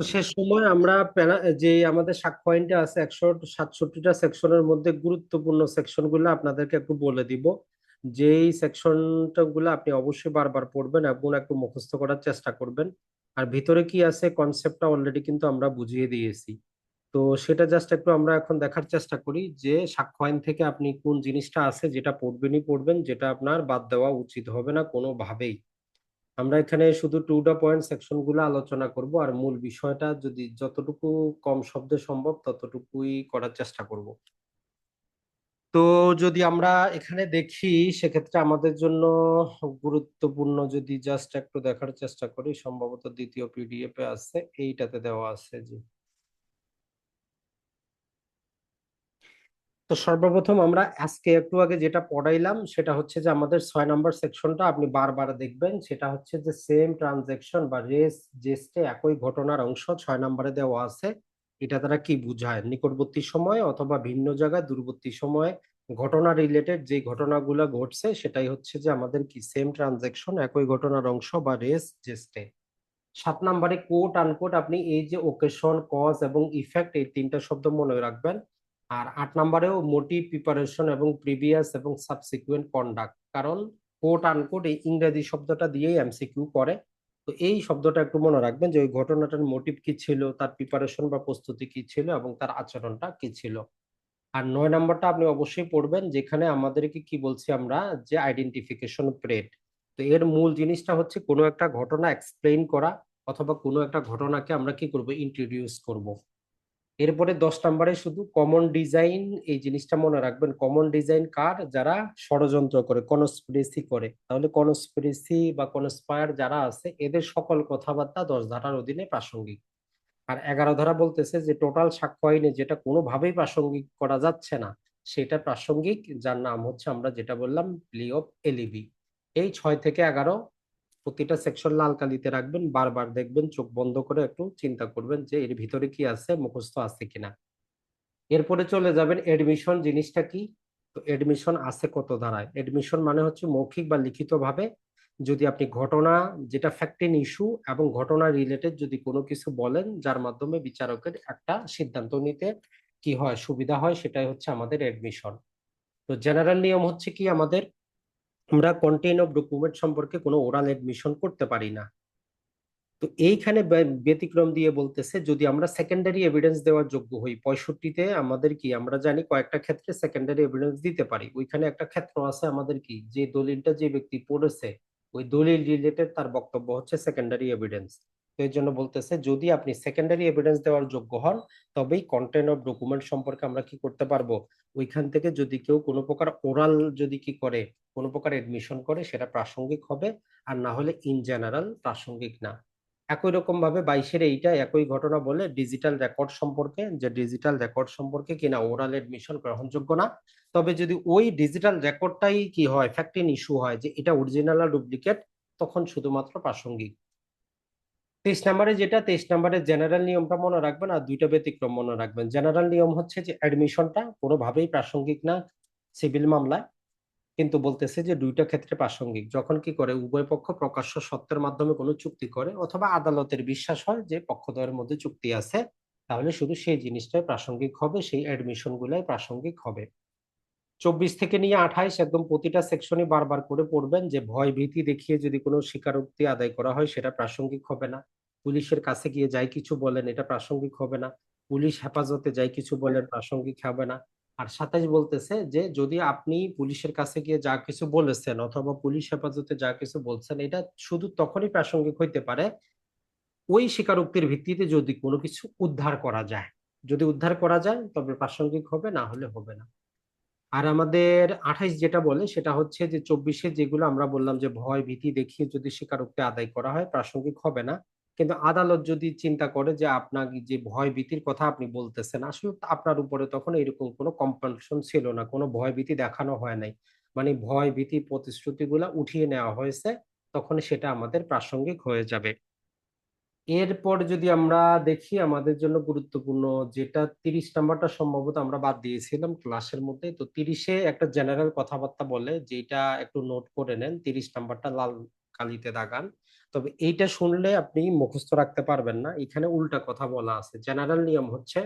সে সময় আমরা যে আমাদের সাত পয়েন্টে আছে একশো সাতষট্টিটা সেকশনের মধ্যে গুরুত্বপূর্ণ সেকশনগুলো আপনাদেরকে একটু বলে দিব। যেই সেকশনটা গুলো আপনি অবশ্যই বারবার পড়বেন এবং একটু মুখস্থ করার চেষ্টা করবেন। আর ভিতরে কি আছে কনসেপ্টটা অলরেডি কিন্তু আমরা বুঝিয়ে দিয়েছি। তো সেটা জাস্ট একটু আমরা এখন দেখার চেষ্টা করি যে সাক্ষ্য আইন থেকে আপনি কোন জিনিসটা আছে যেটা পড়বেনই পড়বেন, যেটা আপনার বাদ দেওয়া উচিত হবে না কোনোভাবেই। আমরা এখানে শুধু টু ডা পয়েন্ট সেকশনগুলো আলোচনা করব আর মূল বিষয়টা যদি যতটুকু কম শব্দে সম্ভব ততটুকুই করার চেষ্টা করব। তো যদি আমরা এখানে দেখি, সেক্ষেত্রে আমাদের জন্য গুরুত্বপূর্ণ যদি জাস্ট একটু দেখার চেষ্টা করি, সম্ভবত দ্বিতীয় পিডিএফ এ আছে, এইটাতে দেওয়া আছে জি তো সর্বপ্রথম আমরা আজকে একটু আগে যেটা পড়াইলাম, সেটা হচ্ছে যে আমাদের ছয় নম্বর সেকশনটা আপনি বারবার দেখবেন। সেটা হচ্ছে যে সেম ট্রানজেকশন বা রেস জেস্টে একই ঘটনার অংশ ছয় নম্বরে দেওয়া আছে। এটা তারা কি বুঝায়? নিকটবর্তী সময় অথবা ভিন্ন জায়গায় দূরবর্তী সময়ে ঘটনা রিলেটেড যে ঘটনাগুলো ঘটছে, সেটাই হচ্ছে যে আমাদের কি সেম ট্রানজেকশন একই ঘটনার অংশ বা রেস জেস্টে সাত নম্বরে কোট আনকোট আপনি এই যে ওকেশন কজ এবং ইফেক্ট এই তিনটা শব্দ মনে রাখবেন। আর আট নম্বরেও মোটিভ প্রিপারেশন এবং প্রিভিয়াস এবং সাবসিকুয়েন্ট কন্ডাক্ট কারণ কোট আনকোট এই ইংরেজি শব্দটা দিয়েই এমসিকিউ করে। তো এই শব্দটা একটু মনে রাখবেন যে ওই ঘটনাটার মোটিভ কি ছিল, তার প্রিপারেশন বা প্রস্তুতি কি ছিল এবং তার আচরণটা কি ছিল। আর নয় নম্বরটা আপনি অবশ্যই পড়বেন, যেখানে আমাদেরকে কি বলছি আমরা, যে আইডেন্টিফিকেশন প্রেড তো এর মূল জিনিসটা হচ্ছে কোনো একটা ঘটনা এক্সপ্লেইন করা অথবা কোনো একটা ঘটনাকে আমরা কি করব ইন্ট্রোডিউস করব। এরপরে দশ নম্বরে শুধু কমন ডিজাইন এই জিনিসটা মনে রাখবেন। কমন ডিজাইন কার? যারা ষড়যন্ত্র করে কনস্পিরেসি করে। তাহলে কনস্পিরেসি বা কনস্পায়ার যারা আছে, এদের সকল কথাবার্তা দশ ধারার অধীনে প্রাসঙ্গিক। আর এগারো ধারা বলতেছে যে টোটাল সাক্ষ্য আইনে যেটা কোনোভাবেই প্রাসঙ্গিক করা যাচ্ছে না, সেটা প্রাসঙ্গিক, যার নাম হচ্ছে আমরা যেটা বললাম প্লি অফ এলিভি এই ছয় থেকে এগারো প্রতিটা সেকশন লাল কালিতে রাখবেন, বারবার দেখবেন চোখ বন্ধ করে একটু চিন্তা করবেন যে এর ভিতরে কি আছে, মুখস্থ আছে কিনা। এরপরে চলে যাবেন এডমিশন জিনিসটা কি? তো এডমিশন আছে কত ধারায় এডমিশন মানে হচ্ছে মৌখিক বা লিখিত ভাবে যদি আপনি ঘটনা, যেটা ফ্যাক্টিন ইস্যু এবং ঘটনা রিলেটেড যদি কোনো কিছু বলেন, যার মাধ্যমে বিচারকের একটা সিদ্ধান্ত নিতে কি হয়, সুবিধা হয়, সেটাই হচ্ছে আমাদের এডমিশন তো জেনারেল নিয়ম হচ্ছে কি আমাদের? আমরা কন্টেইন অফ ডকুমেন্ট সম্পর্কে কোনো ওরাল এডমিশন করতে পারি না। তো এইখানে ব্যতিক্রম দিয়ে বলতেছে, যদি আমরা সেকেন্ডারি এভিডেন্স দেওয়ার যোগ্য হই, পঁয়ষট্টিতে আমাদের কি, আমরা জানি কয়েকটা ক্ষেত্রে সেকেন্ডারি এভিডেন্স দিতে পারি। ওইখানে একটা ক্ষেত্র আছে আমাদের কি, যে দলিলটা যে ব্যক্তি পড়েছে, ওই দলিল রিলেটেড তার বক্তব্য হচ্ছে সেকেন্ডারি এভিডেন্স তো এর জন্য বলতেছে, যদি আপনি সেকেন্ডারি এভিডেন্স দেওয়ার যোগ্য হন, তবেই কন্টেন্ট অফ ডকুমেন্ট সম্পর্কে আমরা কি করতে পারব? ওইখান থেকে যদি কেউ কোনো প্রকার ওরাল যদি কি করে, কোনো প্রকার এডমিশন করে, সেটা প্রাসঙ্গিক হবে, আর না হলে ইন জেনারেল প্রাসঙ্গিক না। একই রকম ভাবে বাইশের এইটা একই ঘটনা বলে ডিজিটাল রেকর্ড সম্পর্কে, যে ডিজিটাল রেকর্ড সম্পর্কে কিনা ওরাল এডমিশন গ্রহণযোগ্য না। তবে যদি ওই ডিজিটাল রেকর্ডটাই কি হয় ফ্যাক্টিন ইস্যু হয়, যে এটা অরিজিনাল আর ডুপ্লিকেট তখন শুধুমাত্র প্রাসঙ্গিক। তেইশ নাম্বারে যেটা, তেইশ নাম্বারে জেনারেল নিয়মটা মনে রাখবেন আর দুইটা ব্যতিক্রম মনে রাখবেন। জেনারেল নিয়ম হচ্ছে যে অ্যাডমিশনটা কোনোভাবেই প্রাসঙ্গিক না সিভিল মামলায়। কিন্তু বলতেছে যে দুইটা ক্ষেত্রে প্রাসঙ্গিক। যখন কি করে, উভয় পক্ষ প্রকাশ্য সত্যের মাধ্যমে কোনো চুক্তি করে অথবা আদালতের বিশ্বাস হয় যে পক্ষদ্বয়ের মধ্যে চুক্তি আছে, তাহলে শুধু সেই জিনিসটাই প্রাসঙ্গিক হবে, সেই অ্যাডমিশন গুলাই প্রাসঙ্গিক হবে। চব্বিশ থেকে নিয়ে আঠাইশ একদম প্রতিটা সেকশনে বারবার করে পড়বেন যে ভয় ভীতি দেখিয়ে যদি কোনো স্বীকারোক্তি আদায় করা হয় সেটা প্রাসঙ্গিক হবে না। পুলিশের কাছে গিয়ে যাই কিছু বলেন এটা প্রাসঙ্গিক হবে না। পুলিশ হেফাজতে যাই কিছু বলেন প্রাসঙ্গিক হবে না। আর সাতাইশ বলতেছে যে যদি আপনি পুলিশের কাছে গিয়ে যা কিছু বলেছেন অথবা পুলিশ হেফাজতে যা কিছু বলছেন এটা শুধু তখনই প্রাসঙ্গিক হইতে পারে ওই স্বীকারোক্তির ভিত্তিতে যদি কোনো কিছু উদ্ধার করা যায়। যদি উদ্ধার করা যায় তবে প্রাসঙ্গিক হবে না হলে হবে না। আর আমাদের আঠাইশ যেটা বলে সেটা হচ্ছে যে চব্বিশে যেগুলো আমরা বললাম যে ভয় ভীতি দেখিয়ে যদি স্বীকারোক্তি আদায় করা হয়, প্রাসঙ্গিক হবে না। কিন্তু আদালত যদি চিন্তা করে যে আপনার যে ভয় ভীতির কথা আপনি বলতেছেন, আসলে আপনার উপরে তখন এরকম কোনো কম্পালশন ছিল না, কোনো ভয় ভীতি দেখানো হয় নাই। মানে ভয় ভীতি প্রতিশ্রুতিগুলা উঠিয়ে নেওয়া হয়েছে, তখন সেটা আমাদের প্রাসঙ্গিক হয়ে যাবে। এরপর যদি আমরা দেখি আমাদের জন্য গুরুত্বপূর্ণ যেটা তিরিশ নাম্বারটা সম্ভবত আমরা বাদ দিয়েছিলাম ক্লাসের মধ্যে, তো তিরিশে একটা জেনারেল কথাবার্তা বলে যেটা একটু নোট করে নেন, তিরিশ নাম্বারটা লাল কালিতে দাগান। তবে এইটা শুনলে আপনি মুখস্থ রাখতে পারবেন না, এখানে উল্টা কথা বলা আছে। জেনারেল নিয়ম হচ্ছে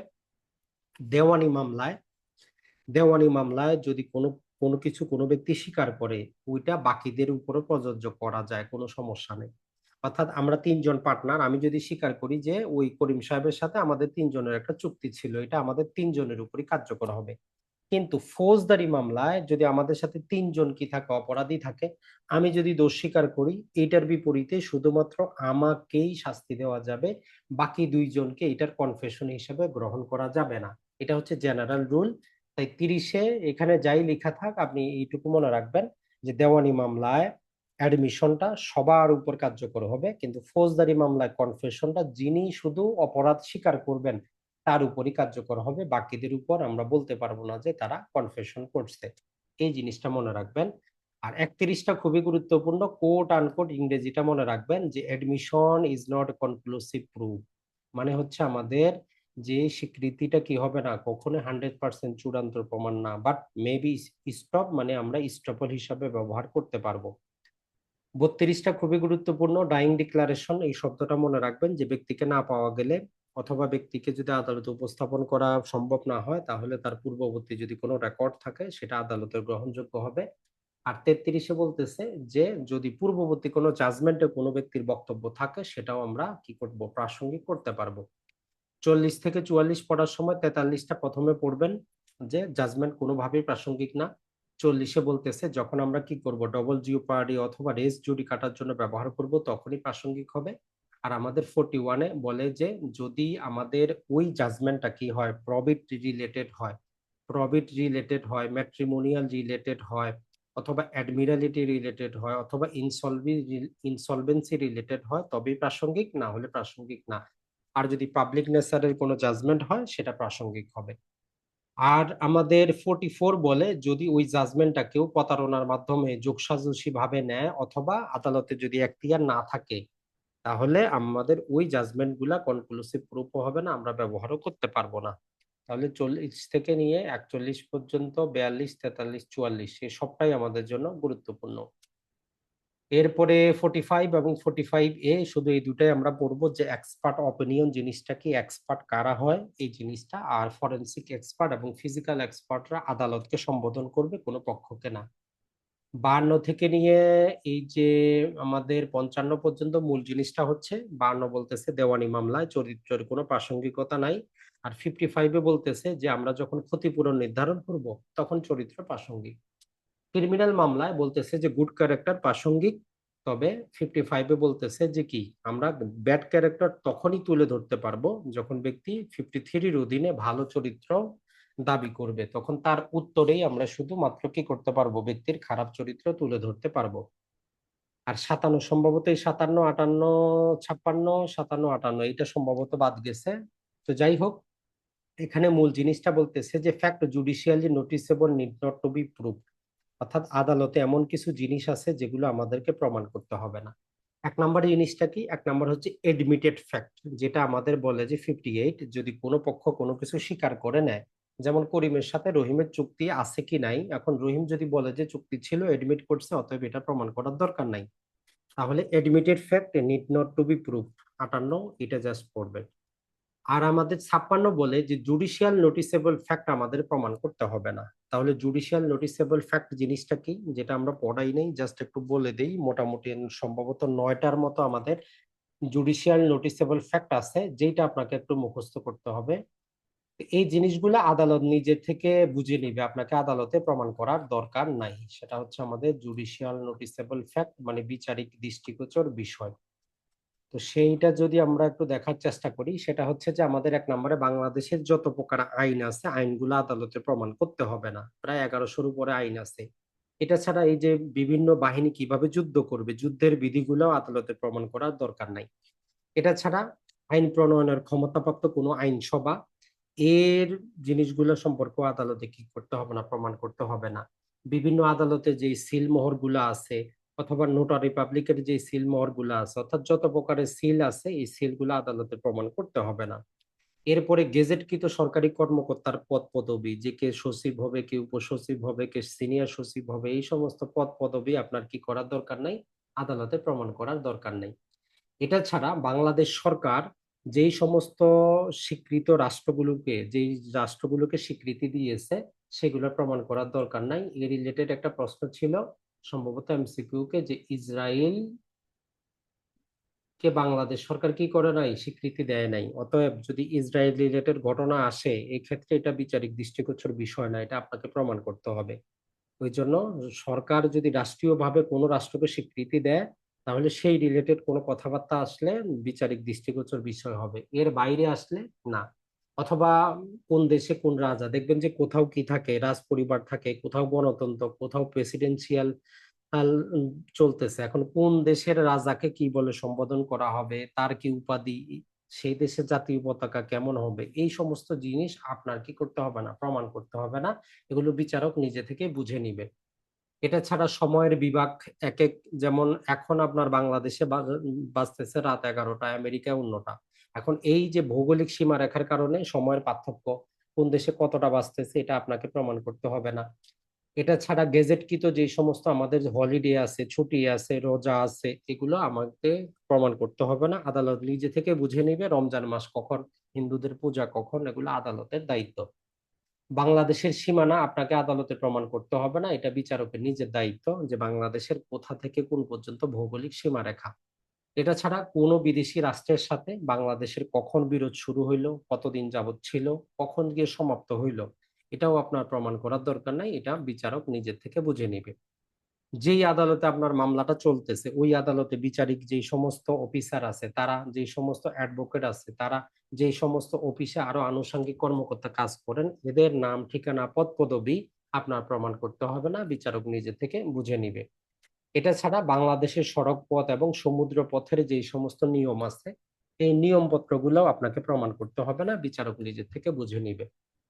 দেওয়ানি মামলায় দেওয়ানি মামলায় যদি কোনো কোনো কিছু কোনো ব্যক্তি স্বীকার করে, ওইটা বাকিদের উপরে প্রযোজ্য করা যায়, কোনো সমস্যা নেই। অর্থাৎ আমরা তিনজন পার্টনার আমি যদি স্বীকার করি যে ওই করিম সাহেবের সাথে আমাদের তিনজনের একটা চুক্তি ছিল, এটা আমাদের তিনজনের উপরই কার্যকর হবে। কিন্তু ফৌজদারি মামলায় যদি আমাদের সাথে তিনজন কি থাকে, অপরাধী থাকে, আমি যদি দোষ স্বীকার করি, এটার বিপরীতে শুধুমাত্র আমাকেই শাস্তি দেওয়া যাবে, বাকি দুইজনকে এটার কনফেশন হিসেবে গ্রহণ করা যাবে না। এটা হচ্ছে জেনারেল রুল তাই তিরিশে এখানে যাই লেখা থাক, আপনি এইটুকু মনে রাখবেন যে দেওয়ানি মামলায় অ্যাডমিশনটা সবার উপর কার্যকর হবে, কিন্তু ফৌজদারি মামলায় কনফেশনটা যিনি শুধু অপরাধ স্বীকার করবেন, তার উপরই কার্যকর হবে, বাকিদের উপর আমরা বলতে পারব না যে তারা কনফেশন করছে। এই জিনিসটা মনে রাখবেন। আর একত্রিশটা খুবই গুরুত্বপূর্ণ কোট আনকোট ইংরেজিটা মনে রাখবেন যে admission is not conclusive proof মানে হচ্ছে আমাদের যে স্বীকৃতিটা কি হবে না কখনো হান্ড্রেড পার্সেন্ট চূড়ান্ত প্রমাণ না বাট মেবি স্টপ মানে আমরা স্টপল হিসাবে ব্যবহার করতে পারব। বত্রিশটা খুবই গুরুত্বপূর্ণ ডাইং ডিক্লারেশন এই শব্দটা মনে রাখবেন যে ব্যক্তিকে না পাওয়া গেলে অথবা ব্যক্তিকে যদি আদালতে উপস্থাপন করা সম্ভব না হয়, তাহলে তার পূর্ববর্তী যদি কোনো রেকর্ড থাকে, সেটা আদালতের গ্রহণযোগ্য হবে। আর তেত্রিশে বলতেছে যে, যদি পূর্ববর্তী কোনো জাজমেন্টে কোনো ব্যক্তির বক্তব্য থাকে, সেটাও আমরা কি করব? প্রাসঙ্গিক করতে পারব। চল্লিশ থেকে চুয়াল্লিশ পড়ার সময় তেতাল্লিশটা প্রথমে পড়বেন যে জাজমেন্ট কোনোভাবেই প্রাসঙ্গিক না। চল্লিশে বলতেছে, যখন আমরা কি করব? ডবল জিও পার্টি অথবা রেস জুডি কাটার জন্য ব্যবহার করব তখনই প্রাসঙ্গিক হবে। আর আমাদের ফোর্টি ওয়ানে বলে যে, যদি আমাদের ওই জাজমেন্টটা কি হয়? প্রবিট রিলেটেড হয়। প্রবিট রিলেটেড হয় ম্যাট্রিমোনিয়াল রিলেটেড হয়, অথবা অ্যাডমিরালিটি রিলেটেড হয়, অথবা ইনসলভি ইনসলভেন্সি রিলেটেড হয়, তবেই প্রাসঙ্গিক, না হলে প্রাসঙ্গিক না। আর যদি পাবলিক নেচারের কোনো জাজমেন্ট হয়, সেটা প্রাসঙ্গিক হবে। আর আমাদের ফোর্টি ফোর বলে যদি ওই জাজমেন্টটা কেউ প্রতারণার মাধ্যমে যোগসাজসী ভাবে নেয় অথবা আদালতে যদি এখতিয়ার না থাকে, তাহলে আমাদের ওই জাজমেন্টগুলা কনক্লুসিভ প্রুফ হবে না, আমরা ব্যবহারও করতে পারব না। তাহলে চল্লিশ থেকে নিয়ে একচল্লিশ পর্যন্ত, বিয়াল্লিশ, তেতাল্লিশ, চুয়াল্লিশ এই সবটাই আমাদের জন্য গুরুত্বপূর্ণ। এরপরে ফোর্টি ফাইভ এবং ফোর্টি ফাইভ এ শুধু এই দুটাই আমরা পড়ব যে এক্সপার্ট অপিনিয়ন জিনিসটা কি এক্সপার্ট কারা হয়, এই জিনিসটা আর ফরেন্সিক এক্সপার্ট এবং ফিজিক্যাল এক্সপার্টরা আদালতকে সম্বোধন করবে, কোনো পক্ষকে না। বান্ন থেকে নিয়ে এই যে আমাদের পঞ্চান্ন পর্যন্ত মূল জিনিসটা হচ্ছে, বান্ন বলতেছে দেওয়ানি মামলায়, চরিত্রের কোনো প্রাসঙ্গিকতা নাই। আর ফিফটি ফাইভে বলতেছে যে আমরা যখন ক্ষতিপূরণ নির্ধারণ করব, তখন চরিত্র প্রাসঙ্গিক। ক্রিমিনাল মামলায় বলতেছে যে গুড ক্যারেক্টার প্রাসঙ্গিক, তবে ফিফটি ফাইভে বলতেছে যে কি, আমরা ব্যাড ক্যারেক্টার তখনই তুলে ধরতে পারব যখন ব্যক্তি ফিফটি থ্রির অধীনে ভালো চরিত্র দাবি করবে। তখন তার উত্তরেই আমরা শুধুমাত্র কি করতে পারব? ব্যক্তির খারাপ চরিত্র তুলে ধরতে পারব। আর সাতান্ন, সম্ভবত এই সাতান্ন, আটান্ন, ছাপ্পান্ন, সাতান্ন, আটান্ন এটা সম্ভবত বাদ গেছে। তো যাই হোক, এখানে মূল জিনিসটা বলতেছে যে fact judicially noticeable need not to be proof অর্থাৎ আদালতে এমন কিছু জিনিস আছে যেগুলো আমাদেরকে প্রমাণ করতে হবে না। এক নম্বর জিনিসটা কি? এক নম্বর হচ্ছে এডমিটেড ফ্যাক্ট যেটা আমাদের বলে যে ফিফটি এইট যদি কোনো পক্ষ কোনো কিছু স্বীকার করে নেয়, যেমন করিমের সাথে রহিমের চুক্তি আছে কি নাই, এখন রহিম যদি বলে যে চুক্তি ছিল এডমিট করছে, অতএব এটা প্রমাণ করার দরকার নাই। তাহলে admitted fact need not to be proof আটান্ন, এটা জাস্ট পড়বে আর আমাদের ছাপ্পান্ন বলে যে জুডিশিয়াল নোটিসেবল ফ্যাক্ট আমাদের প্রমাণ করতে হবে না। তাহলে জুডিশিয়াল নোটিসেবল ফ্যাক্ট জিনিসটা কি? যেটা আমরা পড়াই নেই জাস্ট একটু বলে দেই, মোটামুটি সম্ভবত নয়টার মতো আমাদের জুডিশিয়াল নোটিসেবল ফ্যাক্ট আছে যেটা আপনাকে একটু মুখস্থ করতে হবে। এই জিনিসগুলো আদালত নিজে থেকে বুঝে নিবে, আপনাকে আদালতে প্রমাণ করার দরকার নাই। সেটা হচ্ছে আমাদের জুডিশিয়াল নোটিসেবল ফ্যাক্ট মানে বিচারিক দৃষ্টিগোচর বিষয়। তো সেইটা যদি আমরা একটু দেখার চেষ্টা করি, সেটা হচ্ছে যে আমাদের এক নম্বরে বাংলাদেশের যত প্রকার আইন আছে, আইনগুলো আদালতে প্রমাণ করতে হবে না। প্রায় এগারোশোর উপরে আইন আছে। এটা ছাড়া এই যে বিভিন্ন বাহিনী কীভাবে যুদ্ধ করবে, যুদ্ধের বিধিগুলো আদালতে প্রমাণ করার দরকার নাই। এটা ছাড়া আইন প্রণয়নের ক্ষমতাপ্রাপ্ত কোনো আইনসভা, এর জিনিসগুলো সম্পর্ক আদালতে কি করতে হবে না, প্রমাণ করতে হবে না। বিভিন্ন আদালতে যে সিল মোহর আছে অথবা নোটারি পাবলিকের যে সিল মোহর আছে, অর্থাৎ যত প্রকারের সিল আছে, এই সিলগুলো আদালতে প্রমাণ করতে হবে না। এরপরে গেজেটকৃত সরকারি কর্মকর্তার পদ পদবি, যে কে সচিব হবে, কে উপসচিব হবে, কে সিনিয়র সচিব হবে, এই সমস্ত পদ পদবি আপনার কি করার দরকার নাই? আদালতে প্রমাণ করার দরকার নেই। এটা ছাড়া বাংলাদেশ সরকার যেই সমস্ত স্বীকৃত রাষ্ট্রগুলোকে, যেই রাষ্ট্রগুলোকে স্বীকৃতি দিয়েছে, সেগুলো প্রমাণ করার দরকার নাই। এ রিলেটেড একটা প্রশ্ন ছিল সম্ভবত এমসিকিউ কে যে ইসরায়েল কে বাংলাদেশ সরকার কি করে নাই? স্বীকৃতি দেয় নাই। অতএব যদি ইসরায়েল রিলেটেড ঘটনা আসে এই ক্ষেত্রে এটা বিচারিক দৃষ্টিগোচর বিষয় না, এটা আপনাকে প্রমাণ করতে হবে। ওই জন্য সরকার যদি রাষ্ট্রীয়ভাবে কোনো রাষ্ট্রকে স্বীকৃতি দেয়, তাহলে সেই রিলেটেড কোনো কথাবার্তা আসলে বিচারিক দৃষ্টিগোচর বিষয় হবে। এর বাইরে আসলে না। অথবা কোন দেশে কোন রাজা, দেখবেন যে কোথাও কি থাকে রাজ পরিবার থাকে, কোথাও গণতন্ত্র, কোথাও প্রেসিডেন্সিয়াল চলতেছে। এখন কোন দেশের রাজাকে কি বলে সম্বোধন করা হবে, তার কি উপাধি, সেই দেশের জাতীয় পতাকা কেমন হবে, এই সমস্ত জিনিস আপনার কি করতে হবে না, প্রমাণ করতে হবে না, এগুলো বিচারক নিজে থেকে বুঝে নিবে। এটা ছাড়া সময়ের বিভাগ এক এক যেমন এখন আপনার বাংলাদেশে বাঁচতেছে রাত এগারোটা আমেরিকায় অন্যটা। এখন এই যে ভৌগোলিক সীমা রেখার কারণে সময়ের পার্থক্য কোন দেশে কতটা বাঁচতেছে, এটা আপনাকে প্রমাণ করতে হবে না। এটা ছাড়া গেজেটকৃত যে সমস্ত আমাদের হলিডে আছে, ছুটি আছে, রোজা আছে, এগুলো আমাকে প্রমাণ করতে হবে না। আদালত নিজে থেকে বুঝে নিবে রমজান মাস কখন, হিন্দুদের পূজা কখন, এগুলো আদালতের দায়িত্ব। বাংলাদেশের সীমানা আপনাকে আদালতে প্রমাণ করতে হবে না, এটা বিচারকের নিজের দায়িত্ব যে বাংলাদেশের কোথা থেকে কোন পর্যন্ত ভৌগোলিক সীমারেখা। এটা ছাড়া কোনো বিদেশি রাষ্ট্রের সাথে বাংলাদেশের কখন বিরোধ শুরু হইল, কতদিন যাবৎ ছিল, কখন গিয়ে সমাপ্ত হইল, এটাও আপনার প্রমাণ করার দরকার নাই, এটা বিচারক নিজের থেকে বুঝে নিবে। যেই আদালতে আপনার মামলাটা চলতেছে, ওই আদালতে বিচারিক যেই সমস্ত অফিসার আছে, তারা যেই সমস্ত অ্যাডভোকেট আছে, তারা যেই সমস্ত অফিসে আরও আনুষঙ্গিক কর্মকর্তা কাজ করেন, এদের নাম, ঠিকানা পদ পদবি আপনার প্রমাণ করতে হবে না, বিচারক নিজে থেকে বুঝে নিবে। এটা ছাড়া বাংলাদেশের সড়ক পথ এবং সমুদ্র পথের যে সমস্ত নিয়ম আছে, এই নিয়মপত্রগুলোও আপনাকে প্রমাণ করতে হবে না, বিচারক নিজের থেকে বুঝে নিবে।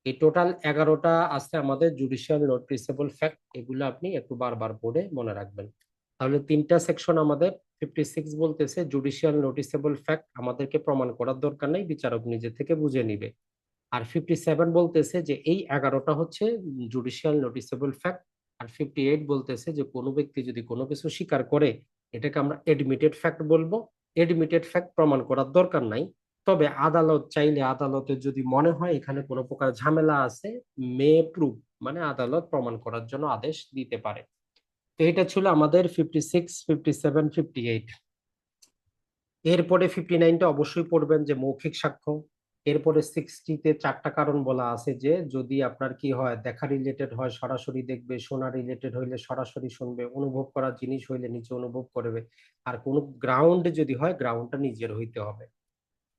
এই টোটাল এগারোটা আছে আমাদের জুডিশিয়াল নোটিসেবল ফ্যাক্ট এগুলো আপনি একটু বারবার পড়ে মনে রাখবেন। তাহলে তিনটা সেকশন আমাদের ফিফটি সিক্স বলতেছে জুডিশিয়াল নোটিসেবল ফ্যাক্ট আমাদেরকে প্রমাণ করার দরকার নেই, বিচারক নিজে থেকে বুঝে নিবে। আর ফিফটি সেভেন বলতেছে যে এই এগারোটা হচ্ছে জুডিশিয়াল নোটিসেবল ফ্যাক্ট আর ফিফটি এইট বলতেছে যে কোনো ব্যক্তি যদি কোনো কিছু স্বীকার করে, এটাকে আমরা এডমিটেড ফ্যাক্ট বলব। এডমিটেড ফ্যাক্ট প্রমাণ করার দরকার নাই। তবে আদালত চাইলে আদালতের যদি মনে হয় এখানে কোনো প্রকার ঝামেলা আছে মে প্রুভ মানে আদালত প্রমাণ করার জন্য আদেশ দিতে পারে। তো এটা ছিল আমাদের fifty six fifty seven fifty eight এরপরে ফিফটি নাইনটা অবশ্যই পড়বেন যে মৌখিক সাক্ষ্য। এরপরে সিক্সটিতে চারটা কারণ বলা আছে যে, যদি আপনার কি হয়, দেখা রিলেটেড হয়, সরাসরি দেখবে, শোনা রিলেটেড হইলে সরাসরি শুনবে, অনুভব করার জিনিস হইলে নিচে অনুভব করবে। আর কোনো গ্রাউন্ড যদি হয় গ্রাউন্ডটা নিজের হইতে হবে।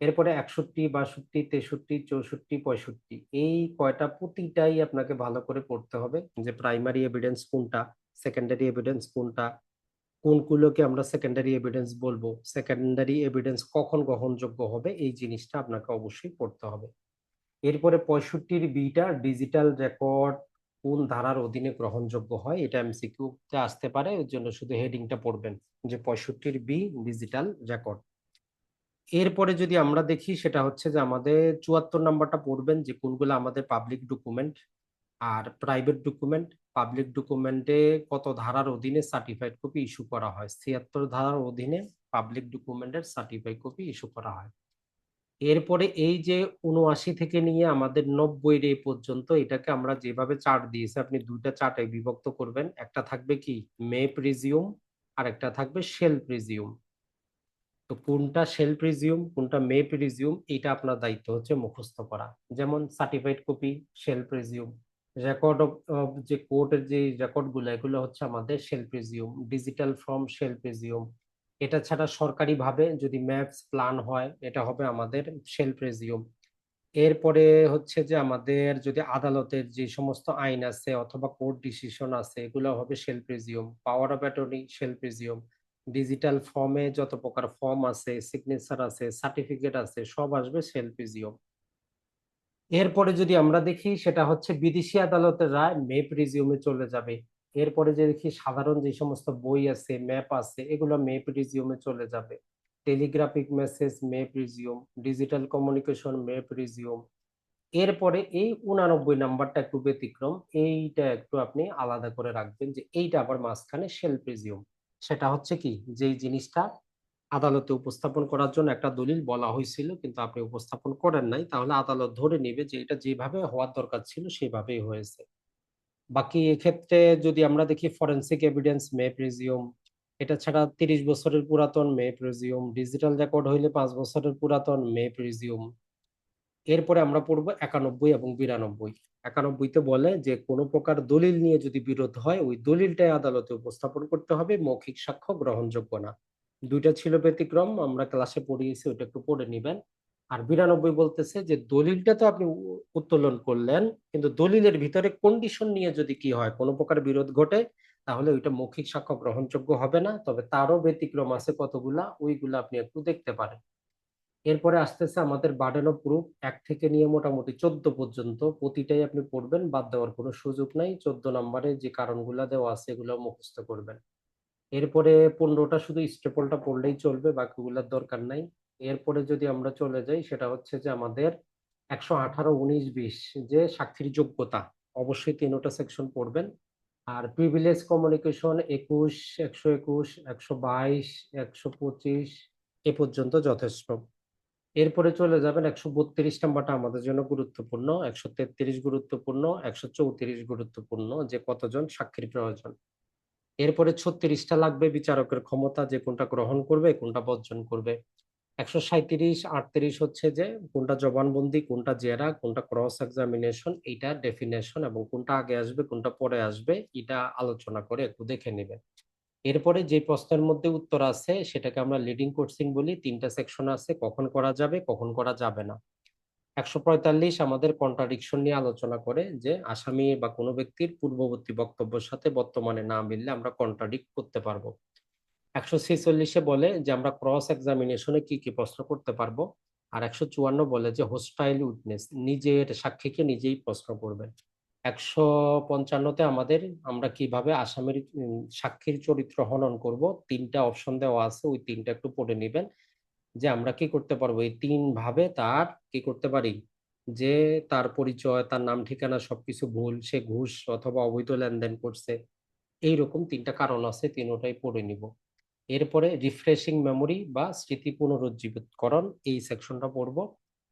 এরপরে একষট্টি, বাষট্টি, তেষট্টি, চৌষট্টি, পঁয়ষট্টি, এই কয়টা প্রতিটাই আপনাকে ভালো করে পড়তে হবে যে প্রাইমারি এভিডেন্স কোনটা সেকেন্ডারি এভিডেন্স কোনটা কোনগুলোকে আমরা সেকেন্ডারি এভিডেন্স বলব? সেকেন্ডারি এভিডেন্স কখন গ্রহণযোগ্য হবে? এই জিনিসটা আপনাকে অবশ্যই পড়তে হবে। এরপরে পঁয়ষট্টির বিটা ডিজিটাল রেকর্ড কোন ধারার অধীনে গ্রহণযোগ্য হয়? এটা এমসিকিউতে আসতে পারে, এর জন্য শুধু হেডিংটা পড়বেন, যে পঁয়ষট্টির বি ডিজিটাল রেকর্ড এরপরে যদি আমরা দেখি, সেটা হচ্ছে যে আমাদের চুয়াত্তর নাম্বারটা পড়বেন, যে কোনগুলো আমাদের পাবলিক ডকুমেন্ট আর প্রাইভেট ডকুমেন্ট পাবলিক ডকুমেন্টে কত ধারার অধীনে সার্টিফাইড কপি ইস্যু করা হয়? ছিয়াত্তর ধারার অধীনে পাবলিক ডকুমেন্টের সার্টিফাইড কপি ইস্যু করা হয়। এরপরে এই যে উনআশি থেকে নিয়ে আমাদের নব্বই রে পর্যন্ত এটাকে আমরা যেভাবে চার্ট দিয়েছি, আপনি দুইটা চার্টে বিভক্ত করবেন। একটা থাকবে কি? মেপ রিজিউম আর একটা থাকবে শেলফ রিজিউম তো কোনটা সেলফ রিজিউম কোনটা মেপ রিজিউম এটা আপনার দায়িত্ব হচ্ছে মুখস্থ করা। যেমন certified copy shall presume record of যে কোর্টের যে রেকর্ডগুলো এগুলো হচ্ছে আমাদের রিজিউম ডিজিটাল ফর্ম রিজিউম এটা ছাড়া সরকারিভাবে যদি ম্যাপস প্ল্যান হয়, এটা হবে আমাদের রিজিউম এরপরে হচ্ছে যে আমাদের যদি আদালতের যে সমস্ত আইন আছে অথবা কোর্ট ডিসিশন আছে, এগুলো হবে presume power of attorney presume digital ফর্মে যত প্রকার ফর্ম আছে সিগনেচার আছে সার্টিফিকেট আছে, সব আসবে রিজিউম এরপরে যদি আমরা দেখি, সেটা হচ্ছে বিদেশি আদালতের রায় মেপ রিজিউমে চলে যাবে। এরপরে যে দেখি, সাধারণ যে সমস্ত বই আছে, ম্যাপ আছে, এগুলো মেপ রিজিউমে চলে যাবে। Telegraphic message may presume, digital communication may presume. এরপরে এই উনানব্বই নাম্বারটা একটু ব্যতিক্রম, এইটা একটু আপনি আলাদা করে রাখবেন যে এইটা আবার মাঝখানে সেলফ রিজিউম। সেটা হচ্ছে কি? যেই জিনিসটা আদালতে উপস্থাপন করার জন্য একটা দলিল বলা হয়েছিল, কিন্তু আপনি উপস্থাপন করেন নাই, তাহলে আদালত ধরে নেবে যে এটা যেভাবে হওয়ার দরকার ছিল সেভাবেই হয়েছে। বাকি এক্ষেত্রে যদি আমরা দেখি ফরেন্সিক এভিডেন্স মে প্রিজিউম এটা ছাড়া তিরিশ বছরের পুরাতন মে প্রিজিউম ডিজিটাল রেকর্ড হইলে পাঁচ বছরের পুরাতন মে প্রিজিউম এরপরে আমরা পড়ব একানব্বই এবং বিরানব্বই। একানব্বইতে বলে যে কোনো প্রকার দলিল নিয়ে যদি বিরোধ হয়, ওই দলিলটাই আদালতে উপস্থাপন করতে হবে, মৌখিক সাক্ষ্য গ্রহণযোগ্য না। দুইটা ছিল ব্যতিক্রম, আমরা ক্লাসে পড়িয়েছি ওটা একটু পড়ে নিবেন। আর বিরানব্বই বলতেছে যে, দলিলটা তো আপনি উত্তোলন করলেন, কিন্তু দলিলের ভিতরে কন্ডিশন নিয়ে যদি কি হয়, কোনো প্রকার বিরোধ ঘটে, তাহলে ওইটা মৌখিক সাক্ষ্য গ্রহণযোগ্য হবে না, তবে তারও ব্যতিক্রম আছে কতগুলা, ওইগুলা আপনি একটু দেখতে পারেন। এরপরে আসতেছে আমাদের বার্ডেন অফ প্রুফ এক থেকে নিয়ে মোটামুটি চোদ্দ পর্যন্ত, প্রতিটাই আপনি পড়বেন, বাদ দেওয়ার কোনো সুযোগ নাই, চোদ্দ নম্বরে যে কারণগুলা দেওয়া আছে, এগুলো মুখস্থ করবেন। এরপরে পনেরোটা শুধু স্টেপলটা পড়লেই চলবে, বাকিগুলোর দরকার নাই। এরপরে যদি আমরা চলে যাই, সেটা হচ্ছে যে আমাদের একশো আঠারো উনিশ বিশ যে সাক্ষীর যোগ্যতা, অবশ্যই তিনোটা সেকশন পড়বেন। আর প্রিভিলেজ কমিউনিকেশন একুশ, একশো একুশ, একশো বাইশ, একশো পঁচিশ, এ পর্যন্ত যথেষ্ট। এরপরে চলে যাবেন একশো বত্রিশ নাম্বারটা আমাদের জন্য গুরুত্বপূর্ণ, একশো তেত্রিশ গুরুত্বপূর্ণ, একশো চৌত্রিশ গুরুত্বপূর্ণ যে কতজন সাক্ষীর প্রয়োজন। এরপরে ছত্রিশটা লাগবে বিচারকের ক্ষমতা, যে কোনটা গ্রহণ করবে, কোনটা বর্জন করবে। একশো সাঁত্রিশ আটত্রিশ হচ্ছে যে কোনটা জবানবন্দি, কোনটা জেরা, কোনটা ক্রস এক্সামিনেশন এইটা ডেফিনেশন এবং কোনটা আগে আসবে, কোনটা পরে আসবে, এটা আলোচনা করে একটু দেখে নেবে। এরপরে যে প্রশ্নের মধ্যে উত্তর আছে, সেটাকে আমরা লিডিং কোর্সিং বলি, তিনটা সেকশন আছে, কখন করা যাবে, কখন করা যাবে না। একশো পঁয়তাল্লিশ আমাদের কন্ট্রাডিকশন নিয়ে আলোচনা করে যে আসামি বা কোনো ব্যক্তির পূর্ববর্তী বক্তব্যের সাথে বর্তমানে না মিললে আমরা কন্ট্রাডিক্ট করতে পারব। একশো ছেচল্লিশে বলে যে আমরা ক্রস এক্সামিনেশনে কি কি প্রশ্ন করতে পারব আর একশো চুয়ান্ন বলে যে হোস্টাইল উইটনেস নিজের সাক্ষীকে নিজেই প্রশ্ন করবেন। একশো পঞ্চান্নতে আমাদের আমরা কীভাবে আসামের সাক্ষীর চরিত্র হনন করব? তিনটা অপশন দেওয়া আছে, ওই তিনটা একটু পড়ে নেবেন। যে আমরা কি করতে পারব? এই তিন ভাবে তার কি করতে পারি? যে তার পরিচয়, তার নাম, ঠিকানা, সবকিছু ভুল, সে ঘুষ অথবা অবৈধ লেনদেন করছে। এইরকম তিনটা কারণ আছে, তিনটাই পড়ে নিব। এরপরে রিফ্রেশিং মেমোরি বা স্মৃতি পুনরুজ্জীবিতকরণ, এই সেকশনটা পড়ব।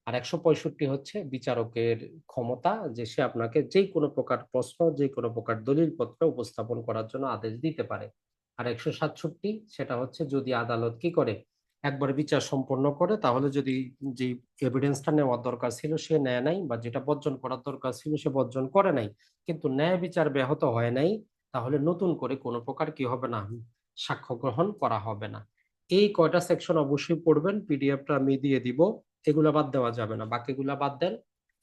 আর একশো পঁয়ষট্টি হচ্ছে বিচারকের ক্ষমতা, যে সে আপনাকে যে কোনো প্রকার প্রশ্ন যে কোনো প্রকার দলিলপত্র উপস্থাপন করার জন্য আদেশ দিতে পারে। আর একশো সাতষট্টি, সেটা হচ্ছে যদি আদালত কি করে? একবার বিচার সম্পন্ন করে, তাহলে যদি যে এভিডেন্সটা নেওয়ার দরকার ছিল সে নেয় নাই বা যেটা বর্জন করার দরকার ছিল সে বর্জন করে নাই, কিন্তু ন্যায় বিচার ব্যাহত হয় নাই, তাহলে নতুন করে কোনো প্রকার কি হবে না, সাক্ষ্য গ্রহণ করা হবে না। এই কয়টা সেকশন অবশ্যই পড়বেন পিডিএফটা আমি দিয়ে দিব, এগুলা বাদ দেওয়া যাবে না, বাকিগুলা বাদ দেন।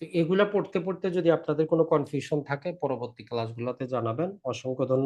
তো এগুলা পড়তে পড়তে যদি আপনাদের কোনো কনফিউশন থাকে, পরবর্তী ক্লাসগুলোতে জানাবেন। অসংখ্য ধন্যবাদ।